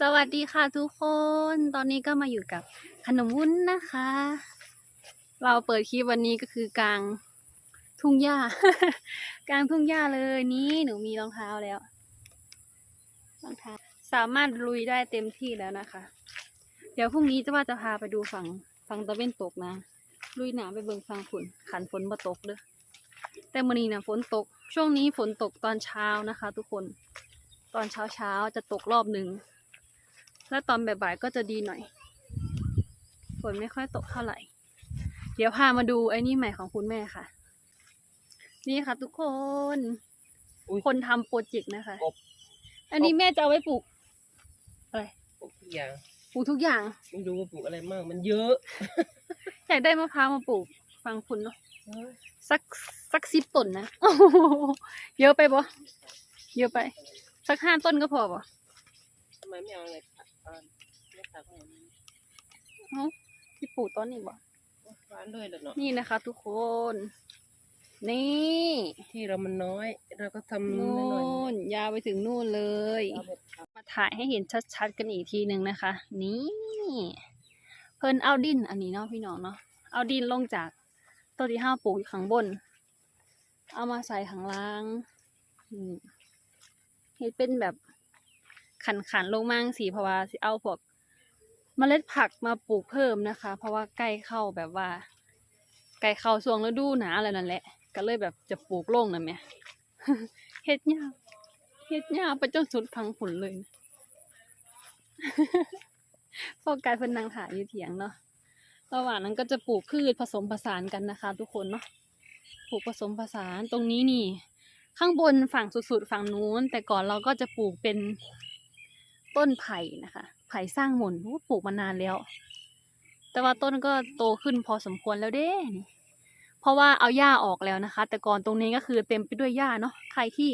สวัสดีค่ะทุกคน ตอนนี้ก็มาอยู่กับขนมวุ้นนะคะ เราเปิดคลิปวันนี้ก็คือกลางทุ่งหญ้า กลางทุ่งหญ้าเลยนี่หนูมีรองเท้าแล้วรองเท้าสามารถลุยได้เต็มที่แล้วนะคะ เดี๋ยวพรุ่งนี้จะว่าจะพาไปดูฝั่งฝั่งตะเวนตกนะ ลุยหนาไปเบิ่งฟังฝนขันฝนมาตกเด้อแต่มื่อนี้นะฝนตก ช่วงนี้ฝนตกตอนเช้านะคะ ทุกคน ตอนเช้าเช้าจะตกรอบหนึ่ง แล้วตอนบ่ายๆก็จะดีหน่อย ฝนไม่ค่อยตกเท่าไหร่ เดี๋ยวพามาดูไอ้นี่ใหม่ของคุณแม่ค่ะ นี่ค่ะทุกคน อุ๊ยคนทำโปรเจกต์นะคะ กบ อันนี้แม่จะเอาไว้ปลูกอะไร ปลูกทุกอย่างปลูกทุกอย่าง ไม่รู้ว่าปลูกอะไรมาก มันเยอะอยากได้มะพร้าวมาปลูก ฟังคุณเนาะเอ้ยสักสักสิบต้นนะโอ้โหเยอะไปปะเยอะไป สักห้าต้นก็พอปะทำไมไม่เอาอะไร ผัดอ่าไม่ผัดให้มันเอ้าที่ปลูกต้นนี้ปะหวานด้วยเหรอเนาะนี่นะคะ ทุกคน นี่ที่เรามันน้อย เราก็ทำนู่น้อยนยาวไปถึงนู่นเลย ๆเอาแบบผัดมาถ่ายให้เห็นชัดๆกันอีกทีหนึ่งนะคะ นี่เพิ่นเอาดินอันนี้เนาะพี่น้องเนาะเอาดินลงจากต้นที่ห้าปลูกอยู่ข้างบน เอามาใส่ข้างล่างอืมเห็ดเป็นแบบ ขันขันลงมาสีเพราะว่าสิเอาพวกเมล็ดผักมาปลูกเพิ่มนะคะ เพราะว่าใกล้เข้าแบบว่าใกล้เข้าช่วงฤดูหนาวแล้วนั่นแหละ ก็เลยแบบจะปลูกลงนั่นแหมเฮ็ดยากเฮ็ดยาไปจนสุดพังผุนเลยนะพอกายเพิ่นนางถ่ายอยู่เถียงเนาะระหว่างนั้นก็จะปลูกพืชผสมผสานกันนะคะ ทุกคนเนาะปลูกผสมผสานตรงนี้นี่ ข้างบนฝั่งสุดๆฝั่งนู้น แต่ก่อนเราก็จะปลูกเป็น ต้นไผ่นะคะ ไผ่สร้างหมุนปลูกมานานแล้ว แต่ว่าต้นก็โตขึ้นพอสมควรแล้วเด้นี่เพราะว่าเอาหญ้าออกแล้วนะคะ แต่ก่อนตรงนี้ก็คือเต็มไปด้วยหญ้าเนาะใครที่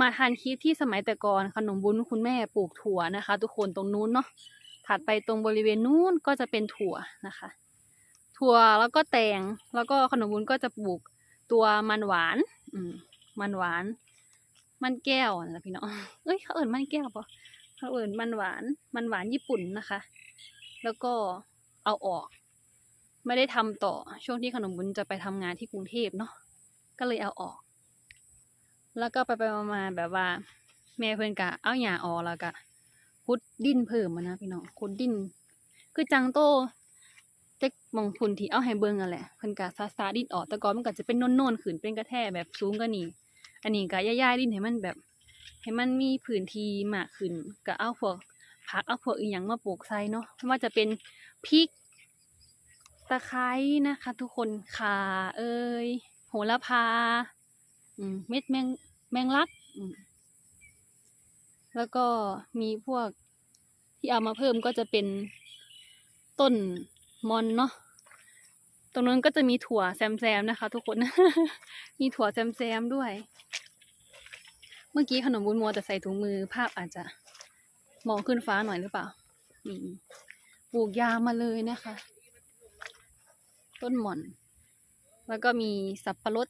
มาทานคลิปที่สมัยแต่ก่อนขนมบุญคุณแม่ปลูกถั่วนะคะ ทุกคนตรงนู้นเนาะถัดไปตรงบริเวณนู้นก็จะเป็นถั่วนะคะ ถั่วแล้วก็แตงแล้วก็ขนมบุญก็จะปลูกตัวมันหวาน อืมมันหวาน มันแก้วนะพี่น้องเอ้ยเขาเอิ่นมันแก้วปะ เขาเอิ่นมันหวานมันหวานญี่ปุ่นนะคะ แล้วก็เอาออก ไม่ได้ทำต่อช่วงที่ขนมบุญจะไปทำงานที่กรุงเทพเนาะก็เลยเอาออก แล้วก็ไปไปมาแบบว่า แม่เพื่อนกะเอาหยาออกแล้วกะคุดดิ้นเพิ่มมานะพี่น้องคุดดิ้นคือจังโตเจ๊กมองพุนที่เอาให้เบิ่งอะแหละเพิ่นกะซาซาดิ้นออกแต่ก่อนมันก็จะเป็นโน่นๆขึ้นเป็นกระแทแบบสูงกว่านี้อันนี้ก็ย่ายๆดิ้นให้มันแบบ ให้มันมีพื้นที่มากขึ้นก็เอาพวกผักเอาพวกอีหยังมาปลูกใส่เนาะไม่ว่าจะเป็นพริก ตะไคร้นะคะ ทุกคนข่าเอ้ยโหระพาอืมเม็ดแมงแมงลักแล้วก็มีพวกที่เอามาเพิ่มก็จะเป็นต้นมอนเนาะตรงนั้นก็จะมีถั่วแซมๆนะคะ ทุกคน มีถั่วแซมๆด้วย เมื่อกี้ขนมบุญมัวแต่ใส่ถุงมือภาพอาจจะมองขึ้นฟ้าหน่อยหรือเปล่าปลูกยาวมาเลยนะคะ ต้นหม่อน แล้วก็มีสับปะรด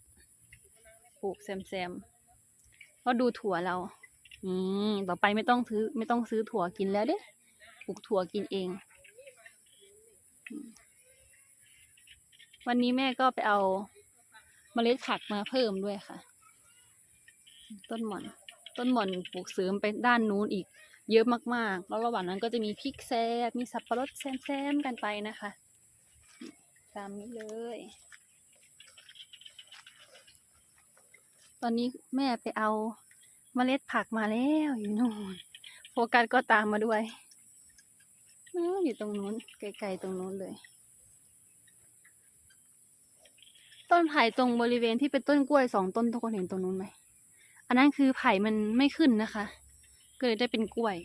ปลูกแซมๆก็ดูถั่วเรา อืม ต่อไปไม่ต้องซื้อ ไม่ต้องซื้อถั่วกินแล้วเด้ปลูกถั่วกินเอง วันนี้แม่ก็ไปเอาเมล็ดผักมาเพิ่มด้วยค่ะ ต้นหม่อน ต้นหม่อนปลูกเสริมไปด้านนู้นอีก เยอะมากๆ แล้วระหว่างนั้นก็จะมีพริกแซมมีสับปะรดแซมๆกันไปนะคะ ตามนี้เลย ตอนนี้แม่ไปเอาเมล็ดผักมาแล้วอยู่นู่นโฟกัสก็ตามมาด้วยอยู่ตรงนู้นไกลๆตรงนู้นเลย ต้นไผ่ตรงบริเวณที่เป็นต้นกล้วยสองต้นทุกคนเห็นตรงนู้นไหม อันนั้นคือไผ่มันไม่ขึ้นนะคะ ก็เลยได้เป็นกล้วย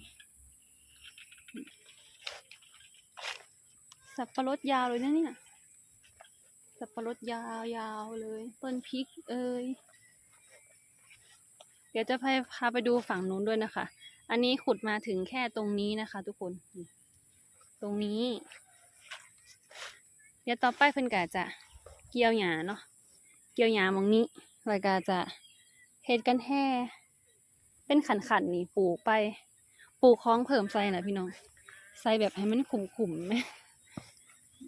สับปะรดยาวเลยนะเนี่ย สับปะรดยาวๆเลย ต้นพริกเอ้ย เดี๋ยวจะพาพาไปดูฝั่งนู้นด้วยนะคะ อันนี้ขุดมาถึงแค่ตรงนี้นะคะ ทุกคน ตรงนี้ เดี๋ยวต่อไปเพิ่นกะจะเกี่ยวหญ้าเนาะ เกี่ยวหญ้ามองนี้แล้วก็จะ เฮ็ดกันแห่เป็นขันๆนี่ปลูกไป ปลูกคล้องเพิ่มใส่นะพี่น้องใส่แบบให้มันขุ่มๆไหม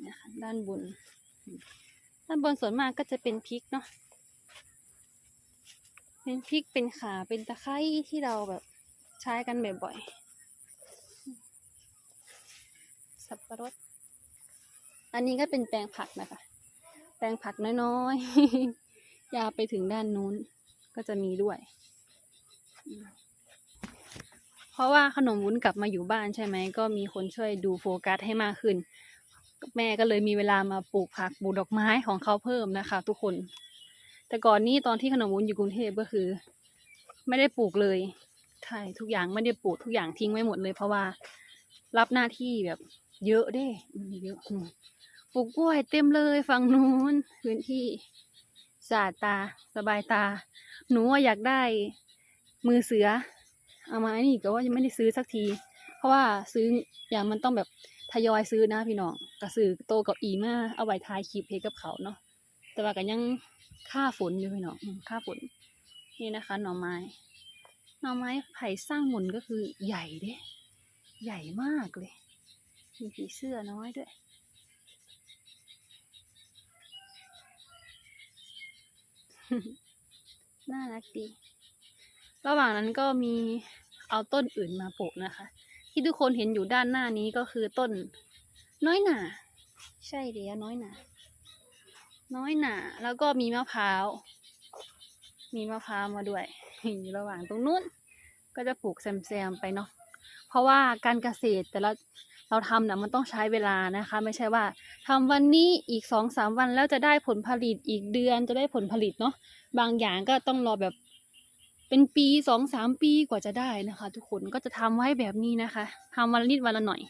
นะคะด้านบน ด้านบนส่วนมากก็จะเป็นพริกเนาะเป็นพริกเป็นขาเป็นตะไคร้ที่เราแบบใช้กันบ่อยๆสับปะรด อันนี้ก็เป็นแปลงผักนะคะ แปลงผักน้อยๆ ยาวไปถึงด้านนู้น ก็จะมีด้วย เพราะว่าขนมวุ้นกลับมาอยู่บ้านใช่ไหม ก็มีคนช่วยดูโฟกัสให้มากขึ้น แม่ก็เลยมีเวลามาปลูกผักปลูกดอกไม้ของเขาเพิ่มนะคะ ทุกคน แต่ก่อนนี้ตอนที่ขนมวุ้นอยู่กรุงเทพก็คือ ไม่ได้ปลูกเลยใช่ทุกอย่างไม่ได้ปลูกทุกอย่างทิ้งไว้หมดเลย เพราะว่ารับหน้าที่แบบ เยอะเด้เยอะปลูกกล้วยเต็มเลยฝั่งนู้นพื้นที่ สะอาดตาสบายตา หนูอะอยากได้มือเสือ เอามาไอ้นี่ก็ว่ายังไม่ได้ซื้อสักที เพราะว่าซื้ออย่างมันต้องแบบทยอยซื้อนะพี่น้องก็ซื้อโตกับอีมาเอาไว้ทายคลิปให้กับเขาเนาะแต่ว่าก็ยังค่าฝนอยู่พี่น้องค่าฝนนี่นะคะหน่อไม้หน่อไม้ไผ่สร้างหมุนก็คือใหญ่เด้ ใหญ่มากเลย มีผีเสื้อน้อยด้วย น่ารักดี ระหว่างนั้นก็มีเอาต้นอื่นมาปลูกนะคะ ที่ทุกคนเห็นอยู่ด้านหน้านี้ก็คือต้น น้อยหนา ใช่เดียวน้อยหนา น้อยหนา แล้วก็มีมะพร้าว มีมะพร้าวมาด้วย อยู่ระหว่างตรงนู้น ก็จะปลูกแซมๆไปเนาะ เพราะว่าการเกษตรแต่ละ เราทำนี่ยมันต้องใช้เวลานะคะ ไม่ใช่ว่าทำวันนี้อีกสองสามวันแล้วจะได้ผลผลิตอีกเดือนจะได้ผลผลิตเนาะบางอย่างก็ต้องรอแบบเป็นปีสองสามปีกว่าจะได้นะคะ ทุกคนก็จะทำไว้แบบนี้นะคะทำวันละนิดวันละหน่อย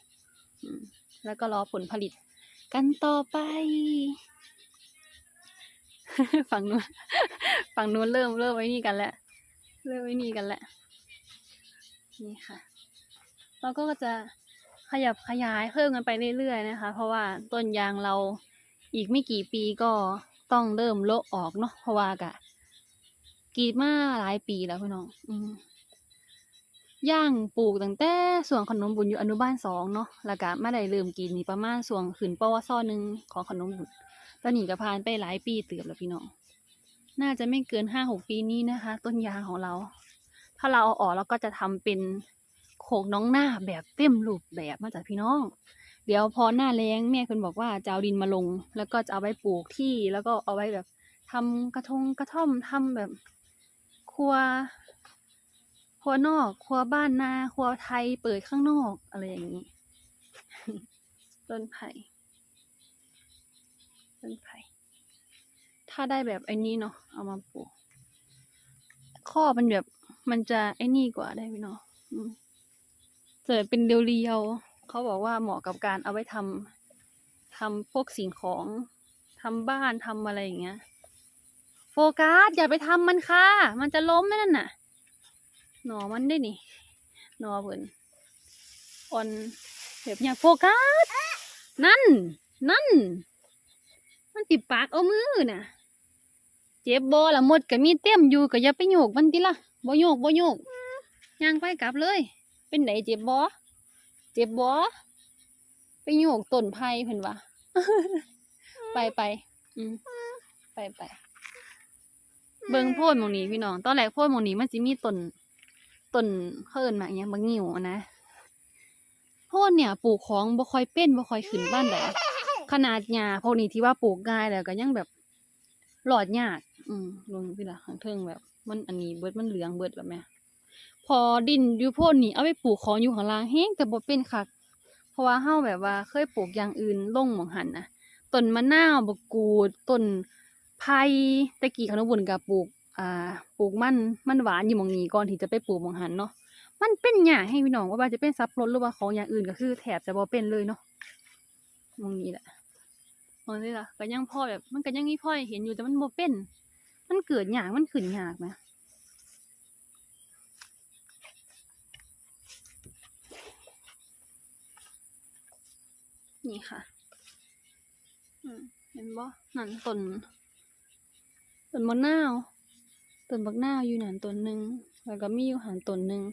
แล้วก็รอผลผลิต กันต่อไปฝั่งนู้นฝั่งนู้นเริ่มเริ่มไว้นี่กันแล้วเริ่มไว้นี่กันแล้วนี่ค่ะ เราก็จะ ขยับขยายเพิ่มกันไปเรื่อยๆนะคะ เพราะว่าต้นยางเราอีกไม่กี่ปีก็ต้องเริ่มโละออกเนาะเพราะว่ากะกีดมาหลายปีแล้วพี่น้องอืมย่างปลูกตั้งแต่ส่วนขนมบุญอยู่อนุบาลสองเนาะแล้วก็ไม่ได้เริ่มกินนี่ประมาณส่วนขึ้นปวสหนึ่งของขนมบุญตอนนี้ก็ผ่านไปหลายปีเติบแล้วพี่น้องน่าจะไม่เกินห้าหกปีนี้นะคะ ต้นยางของเรา ถ้าเราเอาออกเราก็จะทำเป็น โขกน้องหน้าแบบเต็มรูปแบบมาจากพี่น้อง เดี๋ยวพอหน้าแล้งแม่คุณบอกว่าจะเอาดินมาลง แล้วก็จะเอาไว้ปลูกที่แล้วก็เอาไว้แบบทำกระทงกระท่อมทำแบบ ครัว ครัวนอก ครัวบ้านนา ครัวไทยเปิดข้างนอกอะไรอย่างนี้ ต้นไผ่ต้นไผ่ถ้าได้แบบไอ้นี้เนาะเอามาปลูกข้อมันแบบมันจะไอ้นี่กว่าได้ไหมเนาะ เกิดเป็นเรียวๆเขาบอกว่าเหมาะกับการเอาไว้ทำทำพวกสิ่งของทำบ้านทำอะไรอย่างเงี้ย โฟกัสอย่าไปทำมันค่ะ มันจะล้มนั่นน่ะ หนอมันได้นี่ หนอเพิ่นอ่อนแบบอย่าโฟกัส นั่น นั่น มันติดปากเอามือน่ะ เจ็บบ่ละหมดก็มีเต็มอยู่ก็อย่าไปโยกมันติละบ่โยกบ่โยกย่างไปกลับเลย เป็นไหนเจ็บบ่เจ็บบ่ไปโยกต้นไผ่เพิ่นว่าไปไปอืมไปไปเบิ่งโพดหมองนี้พี่น้อง ตอนแรกโพดหมองนี้มันสิมีต้นต้นเขาเอิ้นมาอหยังบางงิ้วอะนะโพดเนี่ยปลูกของบ่ค่อยเป็นบ่ค่อยขึ้นบ้านใดขนาดหญ้าพวกนี้ที่ว่าปลูกง่ายแล้วก็ยังแบบหลอดยาก อืมลงพี่ละข้างเทิงแบบ มันอันนี้เบิดมันเหลืองเบิดแบบแม่ พอดินอยู่โพดนี่เอาไปปลูกของอยู่ข้างล่างแฮงแต่บ่เป็นคักเพราะว่าเฮาแบบว่าเคยปลูกอย่างอื่นลงหมองหันนะต้นมะนาวบกูดต้นไผ่ตะกี้ขนมบุญก็ปลูกอ่าปลูกมันมันหวานอยู่หมองนี้ก่อนที่จะไปปลูกหมองหันเนาะมันเป็นหญ้าให้พี่น้องว่าจะเป็นซับรถหรือว่าของอย่างอื่นก็คือแทบจะบ่เป็นเลยเนาะมองนี้แหละมองนี้ล่ะก็ยังพ่อแบบ มันก็ยังมีพ่อเห็นอยู่แต่มันบ่เป็น มันเกิดหยากมันขึ้นยากนะ นี่ค่ะ อืมเห็นบ่นั่นต้นต้นมะนาวต้นบักนาวอยู่นั่นต้นหนึ่งแล้วก็มีอยู่หันต้นหนึ่ง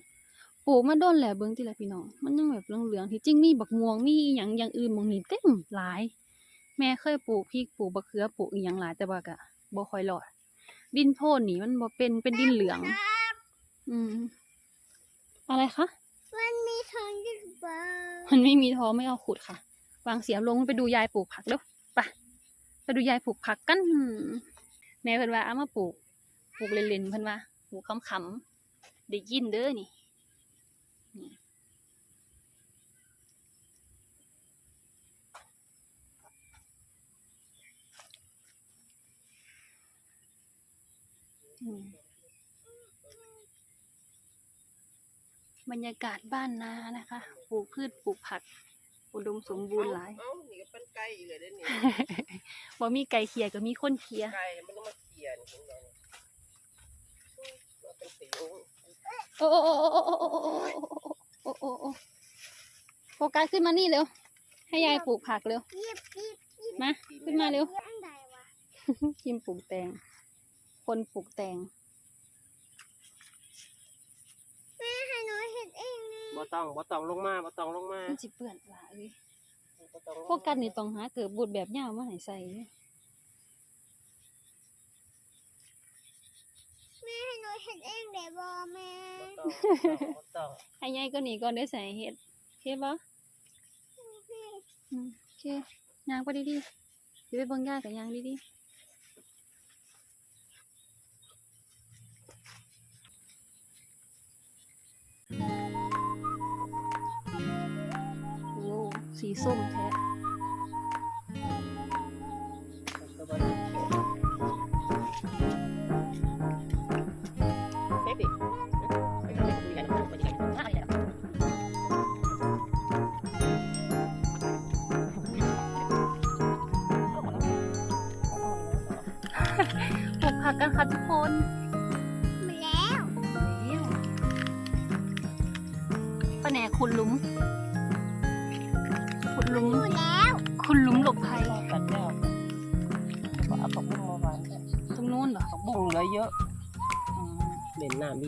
ปปลูกมาโดนแหละเบิ่งติละพี่น้อง มันยังแบบเหลืองๆที่จริงมีบักม่วงมีอหยังอย่างอื่นหมองนี้เต็มหลาย แม่เคยปลูกพริกปลูกบักเขือปลูกอีหยังหลายแต่ว่าก็บ่ค่อยรอด ดินโพนนี่มันบ่เป็นเป็นดินเหลือง อืม อะไรคะ มันมีทองหรือเปล่ามันไม่มีท้อไม่เอาขุดค่ะ วางเสียมลงไปดูยายปลูกผักเด้อไปไปดูยายปลูกผักกันแม่เพิ่นว่าเอามาปลูกปลูกเล่นๆเพิ่นว่าปลูกขำๆได้ยินเด้อนี่นี่บรรยากาศบ้านนานะคะ ปลูกพืชปลูกผัก อุดมสมบูรณ์หลายเอ้านี่ก็เป็นไก่อีกเลยเด้อนี่บ่มีไก่เคียก็มีคนเคียไก่มันต้องมาเขียนของเราเนี่ยว่าเป็นสีโอ้โอ้โอ้โอ้โอ้โอ้โอ้โอ้โอ้โอ้โอ้โฟกัสขึ้นมานี่เร็ว ให้ยายปลูกผักเร็วยิบยิบยิบมา ขึ้นมาเร็วยิบอันใดวะคิมปลูกแตง คนปลูกแตง แม่ให้หนูเห็นเองนะ บ่ต้องบ่ต้องลงมาบ่ต้องลงมามันสิเปื้อนหลายเลยบ่ต้องลงมาโฟกัสนี่ต้องหาเกิดบูดแบบยาวมาให้ใส่เด้อแม่ให้หนูเห็นเองเดี๋ยวบอแม่บ่ต้องบ่ต้องบ่ต้องให้ยายก็นี่ก่อนได้ใส่เห็ดโอเคปะอืมโอเคยางไปดีๆเดี๋ยวไปเบิ่งยายกับยางดีๆ สีส้มแท้ปกผักกันค่ะทุกคน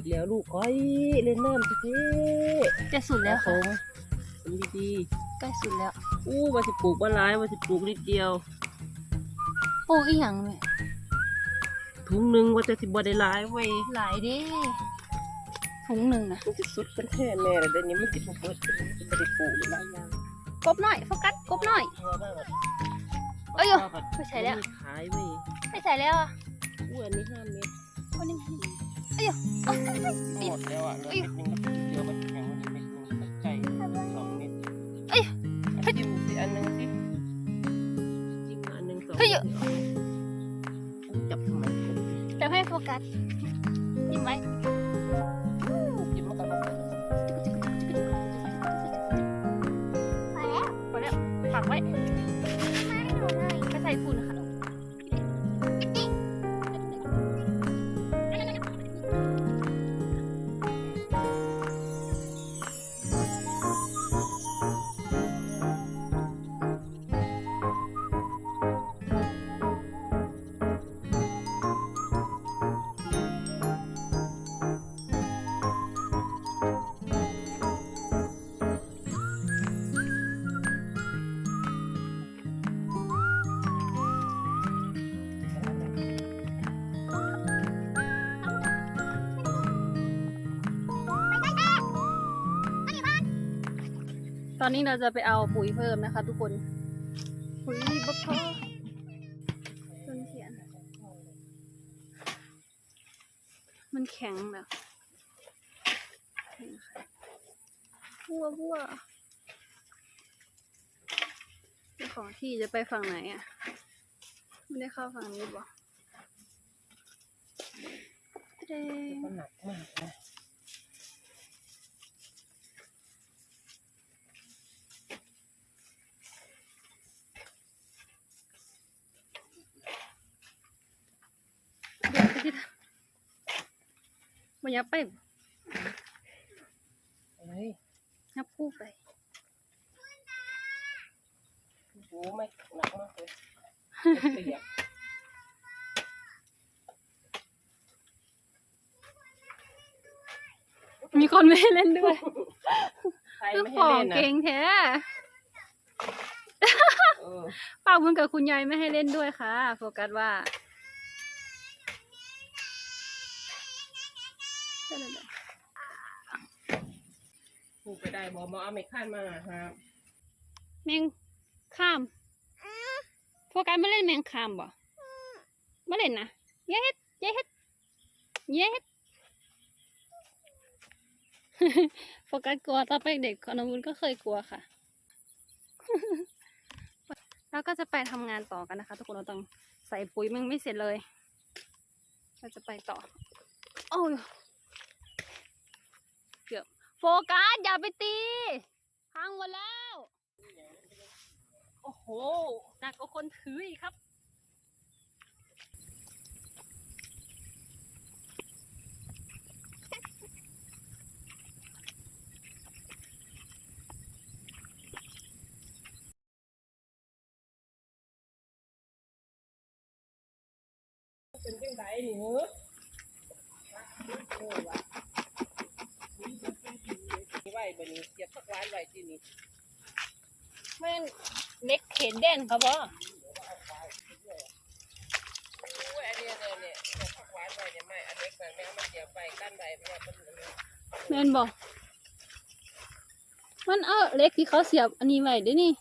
อีกแล้วลูกก้อยเล่นน้ำสิเจ๊จะสุดแล้วผค่ะมทำดีใกล้สุดแล้วๆอู้ว่าสิปลูกว่าร้ายว่าสิปลูกนิดเดียวปลูกอีหยังเลยถุงหนึ่งว่าจะสิบ่ได้ร้ายเว้ยหลายเด้ถุงหนึ่งนะมันสิสุดกันแท้แน่เลยเดี๋ยวนี้มันสิบ่เบิดมันสิบ่ได้ปลูกหลายอย่างกบหน่อยโฟกัสกบหน่อย ตัวบ้างอะเอ้ยว่าบัดไม่ใช่แล้วมันมีขายเว้ยไม่ใส่แล้วอะอู้อันนี้ห้าเม็ดคนนี้ หมดแล้วอะเหลือเม็ดหนึงกับเดียวมันแข็งมันเม็ดหนึงกับไก่สองเม็ดเอ้ยเอาจิ้มสิอันหนึงสิจิ้มอันหนึงสองเฮ้ยม็ดจับทำไมจะให้โฟกัสยิ้มไว้ ตอนนี้เราจะไปเอาปุ๋ยเพิ่มนะคะ ทุกคน ปุ๋ยบักทอต้นเทียน มันแข็งแบบนี่ค่ะบัวบัวเจ้าของที่จะไปฝั่งไหนอะ ไม่ได้เข้าฝั่งนี้บ่เด้ มันหนักมากนะ เดี๋ยวไปที่ มันยับไปเฮ้ยยับคู่ไปโอ้โหไม่หนักมากเลยเปียกมีคนไม่ให้เล่นด้วยใครคือไม่ขให้องเล่นนะเก่งแท้เออป้าบุญกับคุณยายไม่ให้เล่นด้วยค่ะ โฟกัสว่า ผูกไปได้บอมเอาไม่ขั้นมาครับแมงข้ามโฟกัสไม่เล่นแมงข้ามบ่ไม่เล่นนะเย็ดเย็ดเย็ดโฟกัสกลัวตอนเป็นเด็กคนนุนก็เคยกลัวค่ะ แล้วก็จะไปทำงานต่อกันนะคะ ทุกคนเราต้องใส่ปุ๋ยมันไม่เสร็จเลย เราจะไปต่อ โอ้ยเกือบ โฟกัสอย่าไปตีพังหมดแล้ว โอ้โหหนักกว่าคนถืออีกครับ เป็นจังไดหนู ไว้บนนี้เก็บสักร้านไหวที่นี่แม่นเล็กเข็นเด่นครับพ่อโอ้ยอันนี้เนี่ยเนี่ยเก็บสักร้านไหวเนี่ยไม่อันเล็กแบบนี้มันเกี่ยวไปกั้นใบเมันอันนี้แม่นบอกมันเอาเล็กที่เขาเสียบอันนี้ไว้เด้วยนี่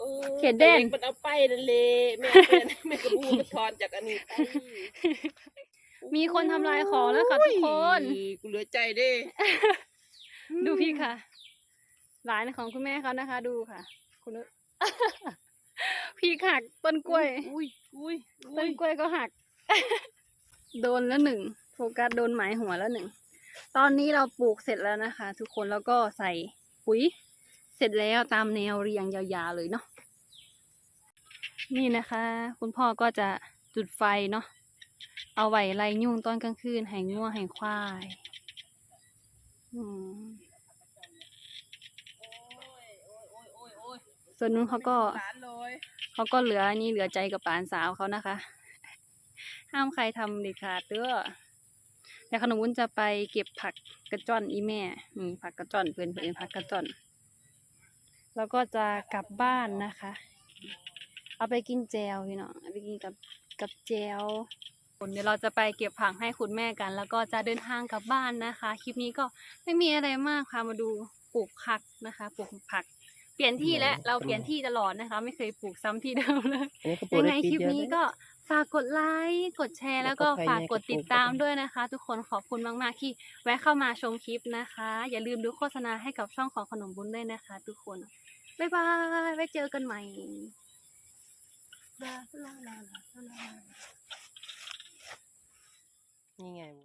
ออเขตแดน มันเอาไปนั่นเลยแม่เป็นแม่กระบูมันทอนจากอันนี้ไป มีคนทำลายของแล้วค่ะทุกคน กูเหลือใจเด้ ดูพี่ค่ะ หลานของคุณแม่เขานะคะ ดูค่ะ คุณนุพี่หักต้นกล้วย อุ้ยอุ้ยต้นกล้วยก็หัก โดนแล้วหนึ่งโฟกัสโดนหมายหัวแล้วหนึ่ง ตอนนี้เราปลูกเสร็จแล้วนะคะ ทุกคนแล้วก็ใส่ปุ๋ย เสร็จแล้วตามแนวเรียงยาวๆเลยเนาะนี่นะคะ คุณพ่อก็จะจุดไฟเนาะเอาไว้ไล่ยุ่งตอนกลางคืนให้ง่วให้ควายอืม ส่วนนู้นเขาก็เขาก็เหลืออันนี้เหลือใจกับปานสาวเขานะคะ ห้ามใครทำเด็ดขาดเด้อแต่ขนมวุ้นจะไปเก็บผักกระจ่อนอีแม่นี่ผักกระจ่อนเพื่อนเพื่อนผักกระจ่อน แล้วก็จะกลับบ้านนะคะ เอาไปกินแจวพี่น้องเอาไปกินกับกับแจว เดี๋ยวเราจะไปเก็บผักให้คุณแม่กัน แล้วก็จะเดินทางกลับบ้านนะคะ คลิปนี้ก็ไม่มีอะไรมากค่ะมาดูปลูกผักนะคะปลูกผัก เปลี่ยนที่และเราเปลี่ยนที่ตลอดนะคะ ไม่เคยปลูกซ้ำที่เดิมเลยยังไงคลิปนี้ก็ฝากกดไลค์กดแชร์ แล้วก็ฝากกดติดตามด้วยนะคะ ทุกคนขอบคุณมากๆที่แวะเข้ามาชมคลิปนะคะ อย่าลืมดูโฆษณาให้กับช่องของขนมบุญด้วยนะคะ ทุกคนบ๊ายบายไว้เจอกันใหม่ลาลาลา 应该会